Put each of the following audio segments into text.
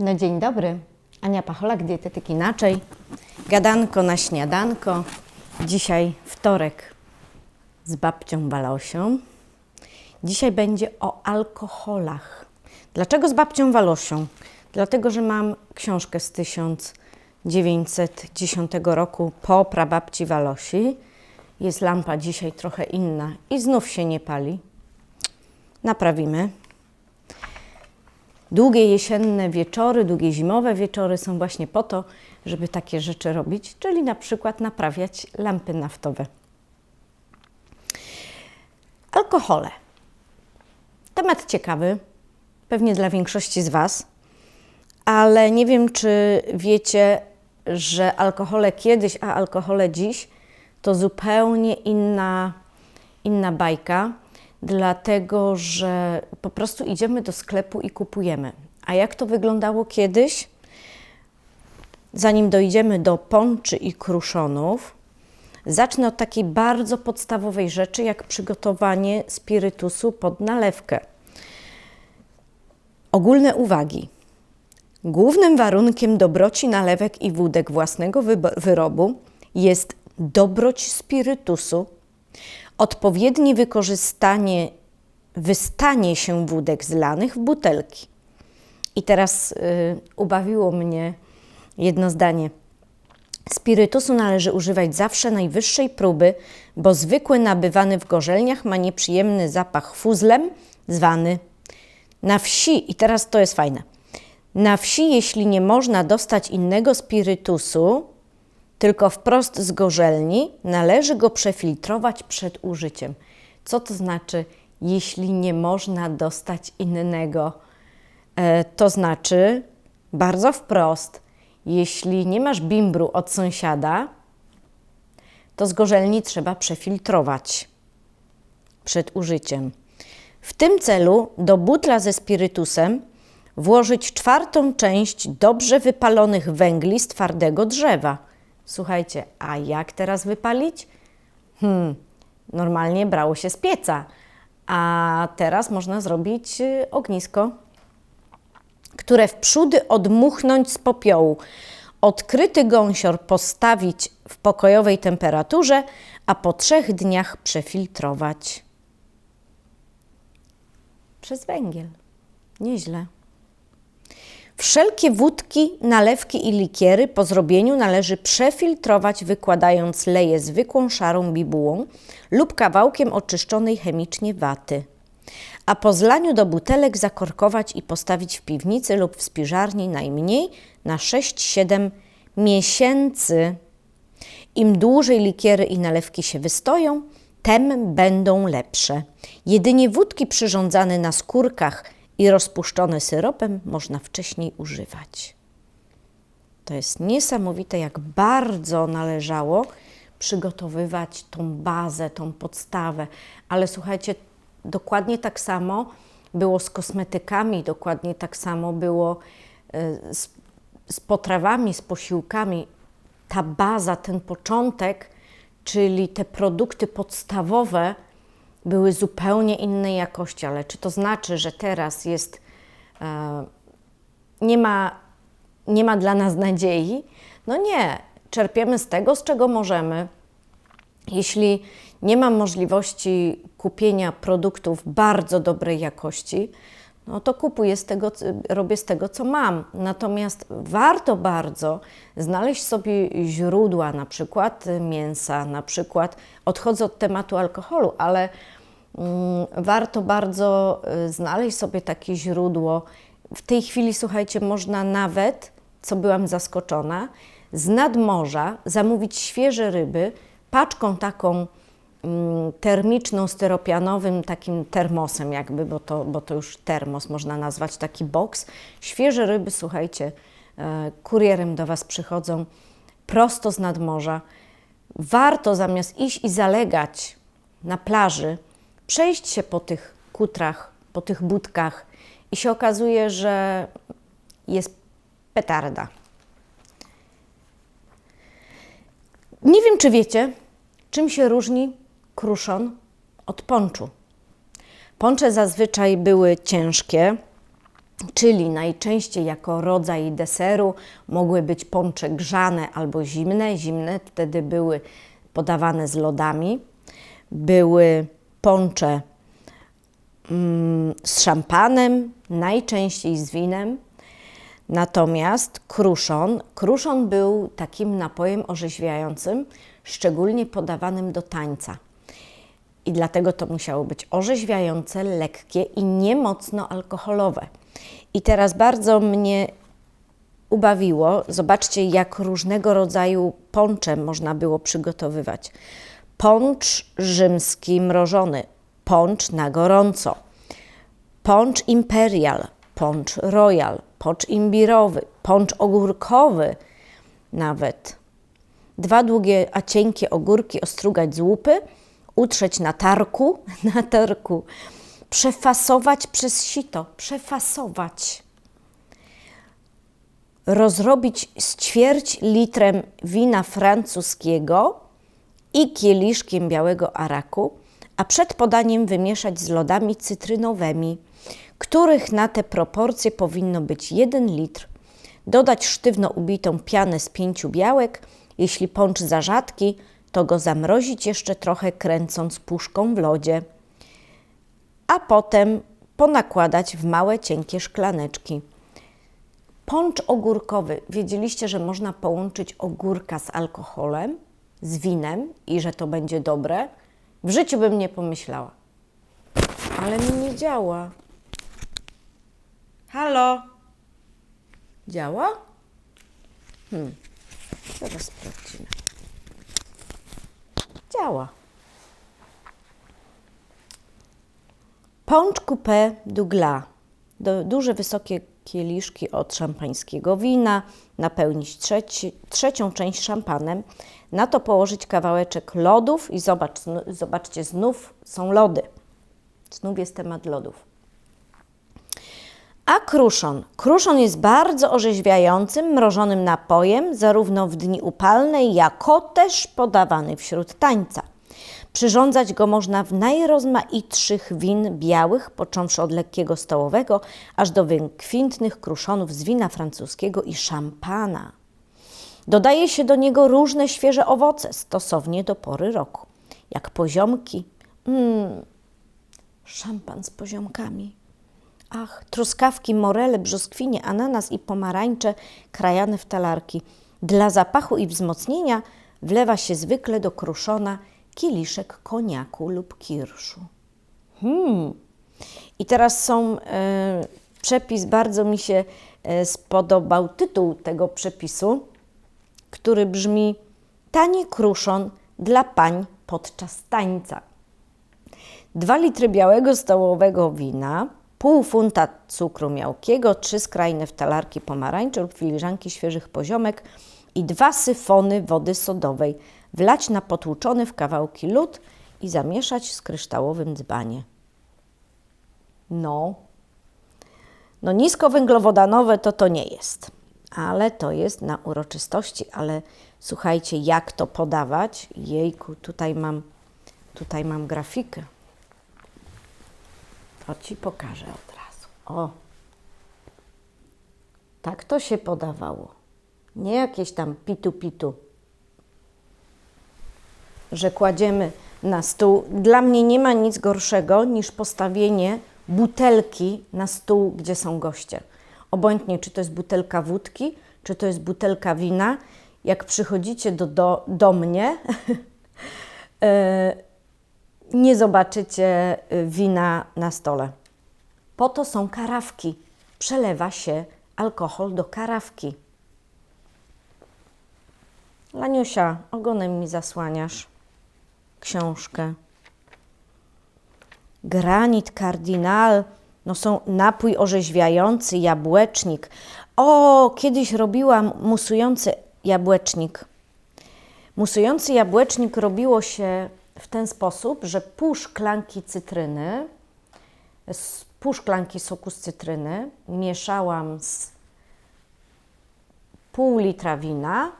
No dzień dobry. Ania Pacholak, dietetyk inaczej. Gadanko na śniadanko. Dzisiaj wtorek z babcią Walosią. Dzisiaj będzie o alkoholach. Dlaczego z babcią Walosią? Dlatego, że mam książkę z 1910 roku po prababci Walosi. Jest lampa dzisiaj trochę inna i znów się nie pali. Naprawimy. Długie jesienne wieczory, długie zimowe wieczory są właśnie po to, żeby takie rzeczy robić, czyli na przykład naprawiać lampy naftowe. Alkohole. Temat ciekawy, pewnie dla większości z Was, ale nie wiem, czy wiecie, że alkohole kiedyś, a alkohole dziś to zupełnie inna, inna bajka, dlatego że po prostu idziemy do sklepu i kupujemy. A jak to wyglądało kiedyś? Zanim dojdziemy do ponczy i kruszonów, zacznę od takiej bardzo podstawowej rzeczy, jak przygotowanie spirytusu pod nalewkę. Ogólne uwagi. Głównym warunkiem dobroci nalewek i wódek własnego wyrobu jest dobroć spirytusu, odpowiednie wykorzystanie, wystanie się wódek zlanych w butelki. I teraz y, ubawiło mnie jedno zdanie. Spirytusu należy używać zawsze najwyższej próby, bo zwykły nabywany w gorzelniach ma nieprzyjemny zapach fuzlem, zwany na wsi, i teraz to jest fajne, na wsi, jeśli nie można dostać innego spirytusu, tylko wprost z gorzelni, należy go przefiltrować przed użyciem. Co to znaczy, jeśli nie można dostać innego? E, to znaczy, bardzo wprost, jeśli nie masz bimbru od sąsiada, to z gorzelni trzeba przefiltrować przed użyciem. W tym celu do butla ze spirytusem włożyć czwartą część dobrze wypalonych węgli z twardego drzewa. Słuchajcie, a jak teraz wypalić? Hmm, normalnie brało się z pieca, a teraz można zrobić y, ognisko, które w przódy odmuchnąć z popiołu. Odkryty gąsior postawić w pokojowej temperaturze, a po trzech dniach przefiltrować. Przez węgiel. Nieźle. Wszelkie wódki, nalewki i likiery po zrobieniu należy przefiltrować, wykładając leje zwykłą szarą bibułą lub kawałkiem oczyszczonej chemicznie waty. A po zlaniu do butelek zakorkować i postawić w piwnicy lub w spiżarni najmniej na 6-7 miesięcy. Im dłużej likiery i nalewki się wystoją, tem będą lepsze. Jedynie wódki przyrządzane na skórkach i rozpuszczone syropem można wcześniej używać. To jest niesamowite, jak bardzo należało przygotowywać tą bazę, tą podstawę. Ale słuchajcie, dokładnie tak samo było z kosmetykami, dokładnie tak samo było y, z, z potrawami, z posiłkami. Ta baza, ten początek, czyli te produkty podstawowe, były zupełnie innej jakości, ale czy to znaczy, że teraz jest, e, nie, ma, nie ma dla nas nadziei? No nie, czerpiemy z tego, z czego możemy. Jeśli nie mam możliwości kupienia produktów bardzo dobrej jakości, no to kupuję z tego, robię z tego, co mam. Natomiast warto bardzo znaleźć sobie źródła, na przykład mięsa, na przykład, odchodzę od tematu alkoholu, ale mm, warto bardzo y, znaleźć sobie takie źródło. W tej chwili, słuchajcie, można nawet, co byłam zaskoczona, z nadmorza zamówić świeże ryby paczką taką termiczną, styropianowym takim termosem jakby, bo to, bo to już termos można nazwać, taki boks. Świeże ryby, słuchajcie, e, kurierem do Was przychodzą prosto z nadmorza. Warto zamiast iść i zalegać na plaży, przejść się po tych kutrach, po tych budkach i się okazuje, że jest petarda. Nie wiem, czy wiecie, czym się różni kruszon od ponczu. Poncze zazwyczaj były ciężkie, czyli najczęściej jako rodzaj deseru mogły być pącze grzane albo zimne. Zimne wtedy były podawane z lodami. Były pącze mm, z szampanem, najczęściej z winem. Natomiast kruszon, kruszon był takim napojem orzeźwiającym, szczególnie podawanym do tańca. I dlatego to musiało być orzeźwiające, lekkie i nie mocno alkoholowe. I teraz bardzo mnie ubawiło, zobaczcie, jak różnego rodzaju poncze można było przygotowywać. Poncz rzymski mrożony, poncz na gorąco, poncz imperial, poncz royal, poncz imbirowy, poncz ogórkowy nawet. Dwa długie, a cienkie ogórki ostrugać z łupy, utrzeć na tarku, na tarku, przefasować przez sito, przefasować. Rozrobić z ćwierć litrem wina francuskiego i kieliszkiem białego araku, a przed podaniem wymieszać z lodami cytrynowymi, których na te proporcje powinno być 1 litr. Dodać sztywno ubitą pianę z pięciu białek. Jeśli poncz za rzadki, to go zamrozić jeszcze trochę, kręcąc puszką w lodzie, a potem ponakładać w małe, cienkie szklaneczki. Poncz ogórkowy. Wiedzieliście, że można połączyć ogórka z alkoholem, z winem i że to będzie dobre? W życiu bym nie pomyślała. Ale mi nie działa. Halo? Działa? Hmm. Zaraz sprawdzimy. Działa. Poncz coupé du glas. Do, duże, wysokie kieliszki od szampańskiego wina, napełnić trzeci, trzecią część szampanem, na to położyć kawałeczek lodów i zobacz, zobaczcie, znów są lody. Znów jest temat lodów. A kruszon. Kruszon jest bardzo orzeźwiającym, mrożonym napojem, zarówno w dni upalne, jako też podawany wśród tańca. Przyrządzać go można w najrozmaitszych win białych, począwszy od lekkiego stołowego, aż do wykwintnych kruszonów z wina francuskiego i szampana. Dodaje się do niego różne świeże owoce, stosownie do pory roku, jak poziomki. Mmm, szampan z poziomkami. Ach, truskawki, morele, brzoskwinie, ananas i pomarańcze krajane w talarki. Dla zapachu i wzmocnienia wlewa się zwykle do kruszona kieliszek koniaku lub kirszu. Hmm. I teraz są e, przepis, bardzo mi się e, spodobał tytuł tego przepisu, który brzmi Tani kruszon dla pań podczas tańca. 2 litry białego stołowego wina, pół funta cukru miałkiego, trzy skrajne wtalarki pomarańczy lub filiżanki świeżych poziomek i dwa syfony wody sodowej. Wlać na potłuczony w kawałki lód i zamieszać z kryształowym dzbanie. No, no niskowęglowodanowe to to nie jest, ale to jest na uroczystości, ale słuchajcie, jak to podawać? Jejku, tutaj mam, tutaj mam grafikę. To Ci pokażę od razu. O, tak to się podawało. Nie jakieś tam pitu-pitu, że kładziemy na stół. Dla mnie nie ma nic gorszego niż postawienie butelki na stół, gdzie są goście. Obojętnie, czy to jest butelka wódki, czy to jest butelka wina. Jak przychodzicie do, do, do mnie, e, nie zobaczycie y, wina na stole. Po to są karawki. Przelewa się alkohol do karawki. Laniusia, ogonem mi zasłaniasz książkę. Granit kardynal, no są napój orzeźwiający, jabłecznik. O, kiedyś robiłam musujący jabłecznik. Musujący jabłecznik robiło się w ten sposób, że pół szklanki cytryny, pół szklanki soku z cytryny mieszałam z pół litra wina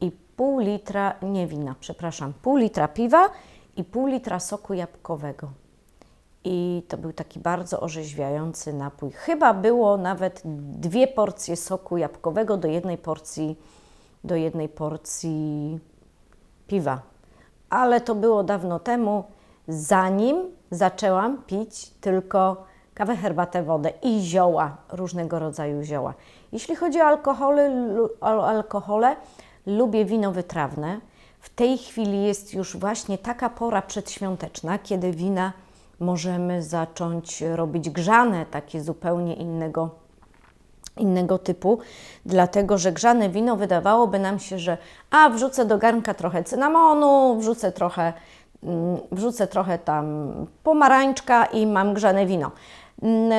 i pół litra, nie wina, przepraszam, pół litra piwa i pół litra soku jabłkowego. I to był taki bardzo orzeźwiający napój. Chyba było nawet dwie porcje soku jabłkowego do jednej porcji, do jednej porcji piwa. Ale to było dawno temu, zanim zaczęłam pić tylko kawę, herbatę, wodę i zioła, różnego rodzaju zioła. Jeśli chodzi o alkohole, alkohole lubię wino wytrawne. W tej chwili jest już właśnie taka pora przedświąteczna, kiedy wina możemy zacząć robić grzane, takie zupełnie innego innego typu, dlatego że grzane wino wydawałoby nam się, że a wrzucę do garnka trochę cynamonu, wrzucę trochę, mm, wrzucę trochę tam pomarańczka i mam grzane wino.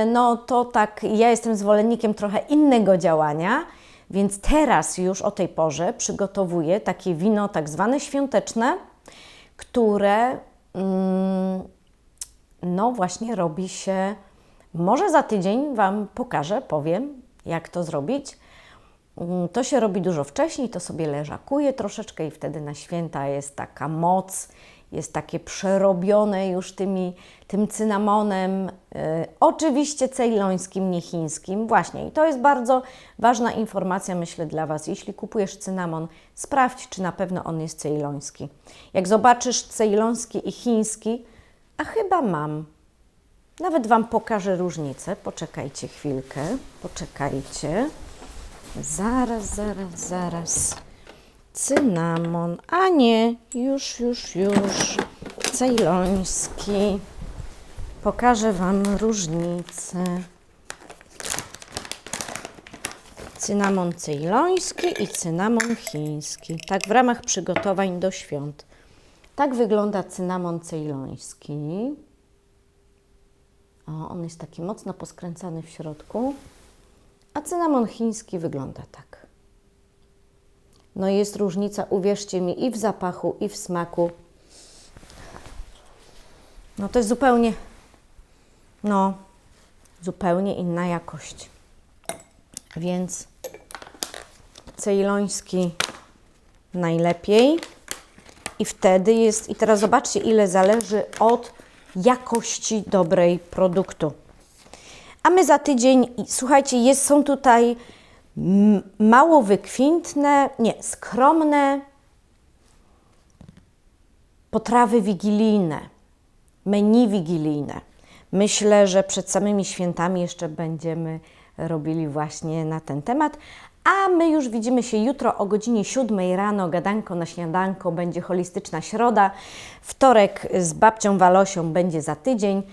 No to tak, ja jestem zwolennikiem trochę innego działania, więc teraz już o tej porze przygotowuję takie wino tak zwane świąteczne, które mm, no właśnie robi się. Może za tydzień Wam pokażę, powiem, jak to zrobić. Mm, To się robi dużo wcześniej, to sobie leżakuje troszeczkę i wtedy na święta jest taka moc, jest takie przerobione już tymi, tym cynamonem, y, oczywiście cejlońskim, nie chińskim. Właśnie, i to jest bardzo ważna informacja, myślę, dla Was. Jeśli kupujesz cynamon, sprawdź, czy na pewno on jest cejloński. Jak zobaczysz cejloński i chiński, a chyba mam, nawet Wam pokażę różnicę. Poczekajcie chwilkę, poczekajcie. Zaraz, zaraz, zaraz. Cynamon, a nie, już, już, już. Cejloński. Pokażę Wam różnicę. Cynamon cejloński i cynamon chiński. Tak w ramach przygotowań do świąt. Tak wygląda cynamon cejloński. O, on jest taki mocno poskręcany w środku, a cynamon chiński wygląda tak. No jest różnica, uwierzcie mi, i w zapachu, i w smaku. No to jest zupełnie, no, zupełnie inna jakość. Więc cejloński najlepiej. I wtedy jest, i teraz zobaczcie, ile zależy od jakości dobrej produktu. A my za tydzień, słuchajcie, jest, są tutaj mało wykwintne, nie, skromne potrawy wigilijne, menu wigilijne. Myślę, że przed samymi świętami jeszcze będziemy robili właśnie na ten temat. A my już widzimy się jutro o godzinie 7 rano. Gadanko na śniadanko będzie holistyczna środa. Wtorek z babcią Walosią będzie za tydzień.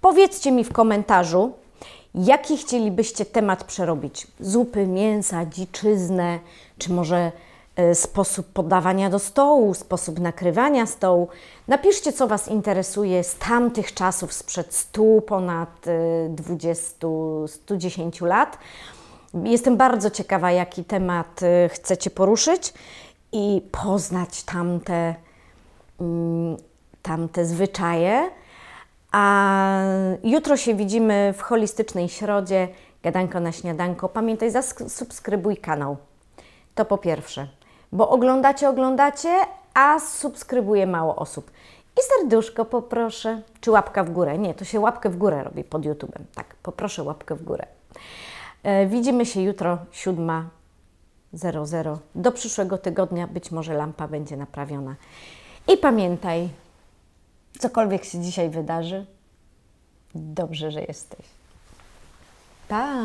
Powiedzcie mi w komentarzu, jaki chcielibyście temat przerobić? Zupy, mięsa, dziczyznę, czy może e, sposób podawania do stołu, sposób nakrywania stołu. Napiszcie, co Was interesuje z tamtych czasów, sprzed 100, ponad e, 20, 110 lat. Jestem bardzo ciekawa, jaki temat e, chcecie poruszyć i poznać tamte, mm, tamte zwyczaje. A jutro się widzimy w holistycznej środzie. Gadanko na śniadanko. Pamiętaj, zasubskrybuj kanał. To po pierwsze, bo oglądacie, oglądacie, a subskrybuje mało osób. I serduszko poproszę, czy łapka w górę. Nie, to się łapkę w górę robi pod YouTube'em. Tak, poproszę łapkę w górę. E, widzimy się jutro 7.00. Do przyszłego tygodnia być może lampa będzie naprawiona. I pamiętaj, cokolwiek się dzisiaj wydarzy, dobrze, że jesteś. Pa!